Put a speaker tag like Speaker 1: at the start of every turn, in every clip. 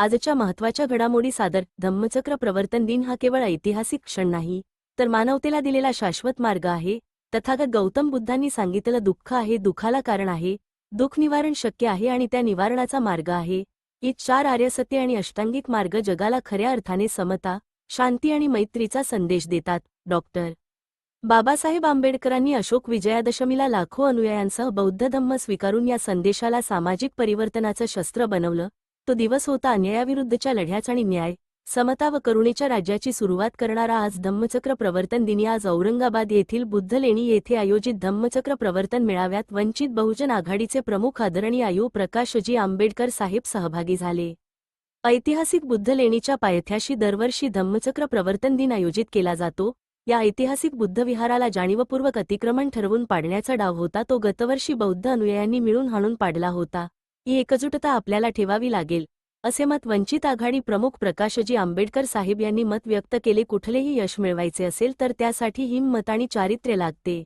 Speaker 1: आजच्या महत्त्वाच्या घडामोडी सादर धम्मचक्र प्रवर्तन दिन हा केवळ ऐतिहासिक क्षण नाही तर मानवतेला दिलेला शाश्वत मार्ग आहे. तथागत गौतम बुद्धांनी सांगितलं दुःख आहे दुःखाला कारण आहे. दुःख निवारण शक्य आहे आणि त्या निवारणाचा मार्ग आहे. ही चार आर्यसत्य आणि अष्टांगिक मार्ग जगाला खऱ्या अर्थाने समता शांती आणि मैत्रीचा संदेश देतात. डॉक्टर बाबासाहेब आंबेडकरांनी अशोक विजयादशमीला लाखो अनुयायांसह बौद्ध धम्म स्वीकारून या संदेशाला सामाजिक परिवर्तनाचं शस्त्र बनवलं. तो दिवस होता अन्यायाविरुद्धच्या लढ्याचा आणि न्याय समता व करुणेच्या राज्याची सुरुवात करणारा आज धम्मचक्र प्रवर्तन दिनी आज औरंगाबाद येथील बुद्धलेणी येथे आयोजित धम्मचक्र प्रवर्तन मेळाव्यात वंचित बहुजन आघाडीचे प्रमुख आदरणीय आयु प्रकाशजी आंबेडकर साहेब सहभागी झाले. ऐतिहासिक बुद्धलेणीच्या पायथ्याशी दरवर्षी धम्मचक्र प्रवर्तन दिन आयोजित केला जातो. या ऐतिहासिक बुद्धविहाराला जाणीवपूर्वक अतिक्रमण ठरवून पाडण्याचा डाव होता तो गतवर्षी बौद्ध अनुयायांनी मिळून हाणून पाडला होता. ही एकजुटता आपल्याला ठेवावी लागेल असे मत वंचित आघाडी प्रमुख प्रकाशजी आंबेडकर साहेब यांनी मत व्यक्त केले. कुठलेही यश मिळवायचे असेल तर त्यासाठी हिंमत आणि चारित्र्य लागते.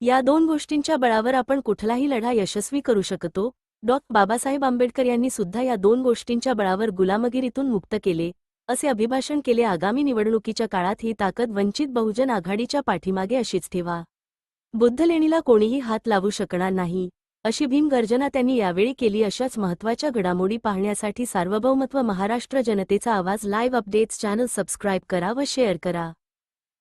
Speaker 1: या दोन गोष्टींच्या बळावर आपण कुठलाही लढा यशस्वी करू शकतो. डॉ. बाबासाहेब आंबेडकर यांनी सुद्धा या दोन गोष्टींच्या बळावर गुलामगिरीतून मुक्त केले असे अभिभाषण केले. आगामी निवडणुकीच्या काळात ही ताकद वंचित बहुजन आघाडीच्या पाठीमागे अशीच ठेवा. बुद्धलेणीला कोणीही हात लावू शकणार नाही. अशी भीमगर्जना त्यांनी यावेळी केली. अशाच महत्त्वाच्या घडामोडी पाहण्यासाठी सार्वभौमत्व महाराष्ट्र जनतेचा आवाज लाईव्ह अपडेट्स चॅनल सबस्क्राईब करा व शेअर करा.